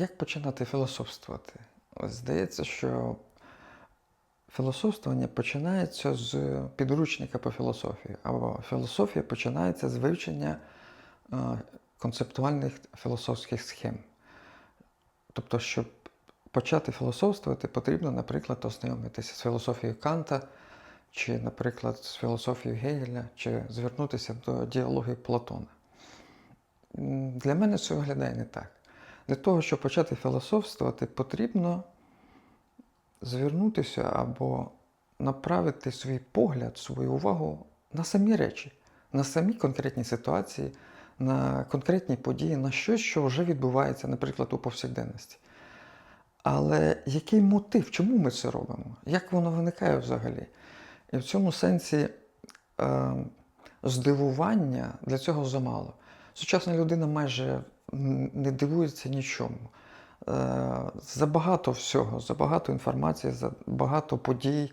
Як починати філософствувати? Ось здається, що філософствування починається з підручника по філософії, або філософія починається з вивчення е, концептуальних філософських схем. Тобто, щоб почати філософствувати, потрібно, наприклад, ознайомитися з філософією Канта, чи, наприклад, з філософією Гегеля, чи звернутися до діалогів Платона. Для мене це виглядає не так. Для того, щоб почати філософствувати, потрібно звернутися або направити свій погляд, свою увагу на самі речі, на самі конкретні ситуації, на конкретні події, на щось, що вже відбувається, наприклад, у повсякденності. Але який мотив, чому ми це робимо? Як воно виникає взагалі? І в цьому сенсі е, здивування для цього замало. Сучасна людина майже не дивується нічому. Е, забагато всього, забагато інформації, забагато подій.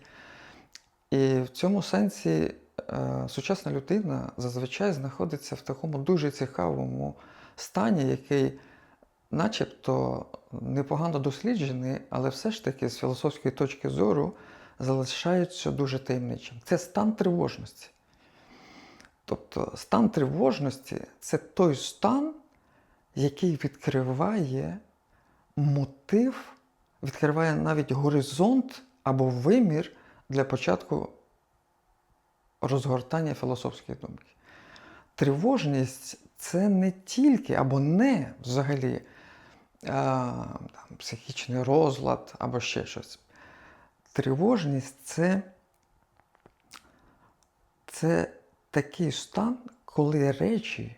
І в цьому сенсі е, сучасна людина зазвичай знаходиться в такому дуже цікавому стані, який начебто непогано досліджений, але все ж таки з філософської точки зору залишається дуже таємничим. Це стан тривожності. Тобто стан тривожності це той стан, який відкриває мотив, відкриває навіть горизонт або вимір для початку розгортання філософської думки. Тривожність це не тільки або не взагалі а, там, психічний розлад або ще щось. Тривожність це, це такий стан, коли речі,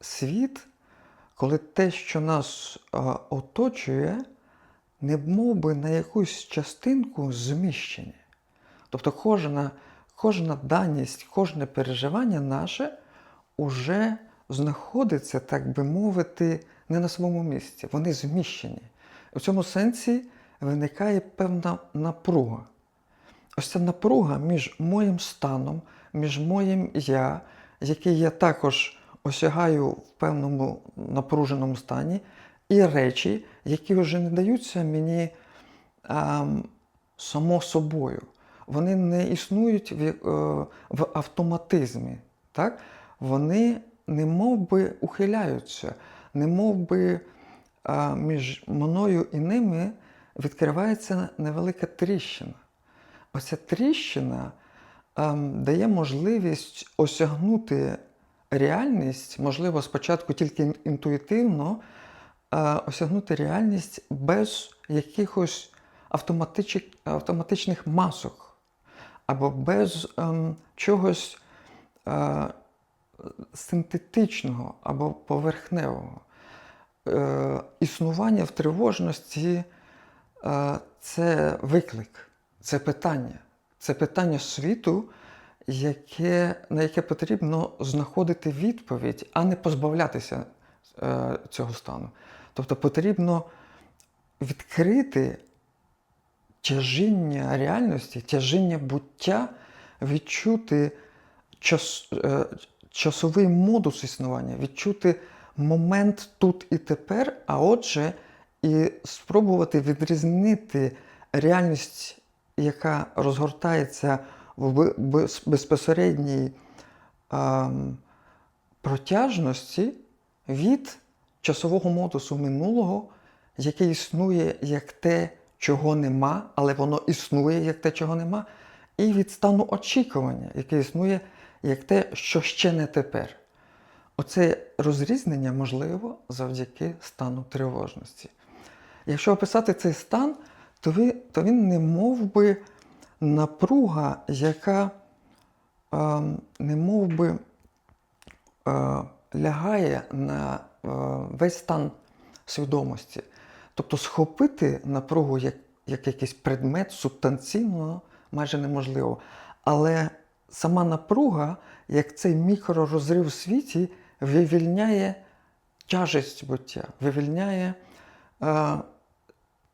світ, коли те, що нас а, оточує, не би на якусь частинку зміщені. Тобто кожна, кожна даність, кожне переживання наше уже знаходиться, так би мовити, не на своєму місці. Вони зміщені. У цьому сенсі виникає певна напруга. Ось ця напруга між моїм станом, між моїм я, який я також осягаю в певному напруженому стані, і речі, які вже не даються мені ем, само собою. Вони не існують в, е, в автоматизмі. Так? Вони не мов би ухиляються, не мов би а, між мною і ними відкривається невелика тріщина. Оця тріщина дає можливість осягнути реальність, можливо, спочатку тільки інтуїтивно, е, осягнути реальність без якихось автоматичних, автоматичних масок або без ем, чогось е, синтетичного або поверхневого. Е, існування в тривожності е, це виклик, це питання, це питання світу, яке, на яке потрібно знаходити відповідь, а не позбавлятися е, цього стану. Тобто потрібно відкрити тяжіння реальності, тяжіння буття, відчути час, е, часовий модус існування, відчути момент тут і тепер, а отже, і спробувати відрізнити реальність, яка розгортається в безпосередній протяжності від часового модусу минулого, який існує як те, чого нема, але воно існує як те, чого нема, і від стану очікування, який існує як те, що ще не тепер. Оце розрізнення можливо завдяки стану тривожності. Якщо описати цей стан, то, ви, то він не мов би напруга, яка е, не мов би е, лягає на е, весь стан свідомості. Тобто схопити напругу як, як якийсь предмет субстанційно майже неможливо. Але сама напруга, як цей мікророзрив в світі, вивільняє тяжесть буття, вивільняє, е,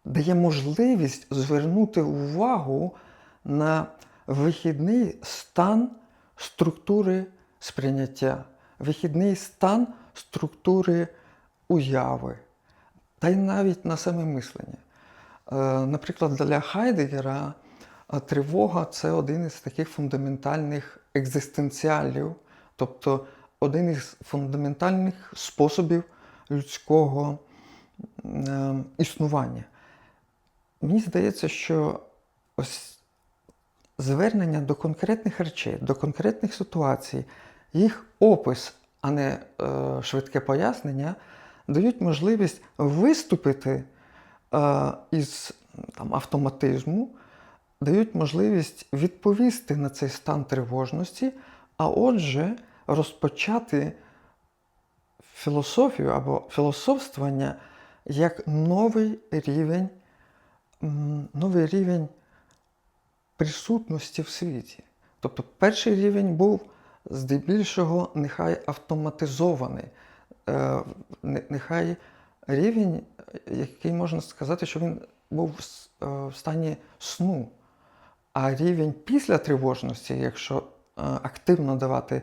дає можливість звернути увагу на вихідний стан структури сприйняття, вихідний стан структури уяви. та й навіть на саме мислення. Е, Наприклад, для Хайдегера е, тривога це один із таких фундаментальних екзистенціалів, тобто один із фундаментальних способів людського е, існування. Мені здається, що ось звернення до конкретних речей, до конкретних ситуацій, їх опис, а не е, швидке пояснення, дають можливість виступити е, із там, автоматизму, дають можливість відповісти на цей стан тривожності, а отже, розпочати філософію або філософствування як новий рівень, новий рівень присутності в світі. Тобто перший рівень був здебільшого нехай автоматизований, Е, нехай рівень, який можна сказати, що він був в е, стані сну. А рівень після тривожності, якщо е, активно давати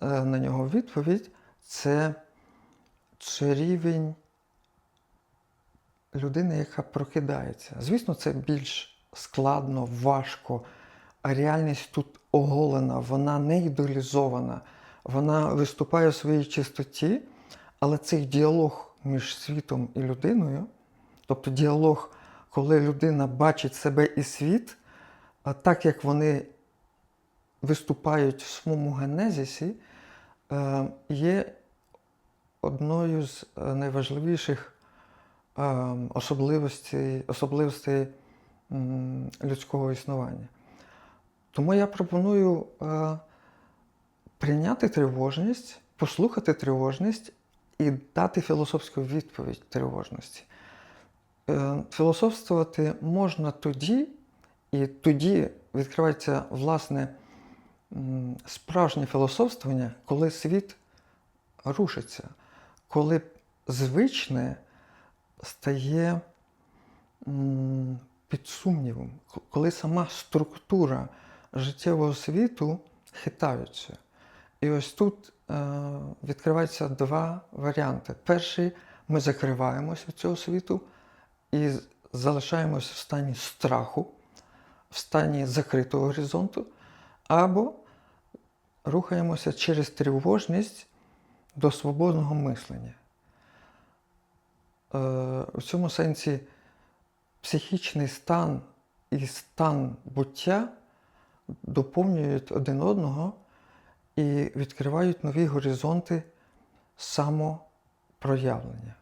на нього відповідь, це, це рівень людини, яка прокидається. Звісно, це більш складно, важко. А реальність тут оголена, вона не ідеалізована, вона виступає у своїй чистоті, але цей діалог між світом і людиною, тобто діалог, коли людина бачить себе і світ, а так як вони виступають в своєму генезисі, е, є одною з е, найважливіших особливостей, особливостей людського існування. Тому я пропоную е, прийняти тривожність, послухати тривожність і дати філософську відповідь тривожності. Е, філософствувати можна тоді, і тоді відкривається власне справжнє філософствування, коли світ рушиться, коли звичне стає під сумнівом, коли сама структура життєвого світу хитаються. І ось тут е, відкриваються два варіанти. Перший ми закриваємось від цього світу і з- залишаємось в стані страху, в стані закритого горизонту, або рухаємося через тривожність до свободного мислення. Е, в цьому сенсі психічний стан і стан буття доповнюють один одного і відкривають нові горизонти самопроявлення.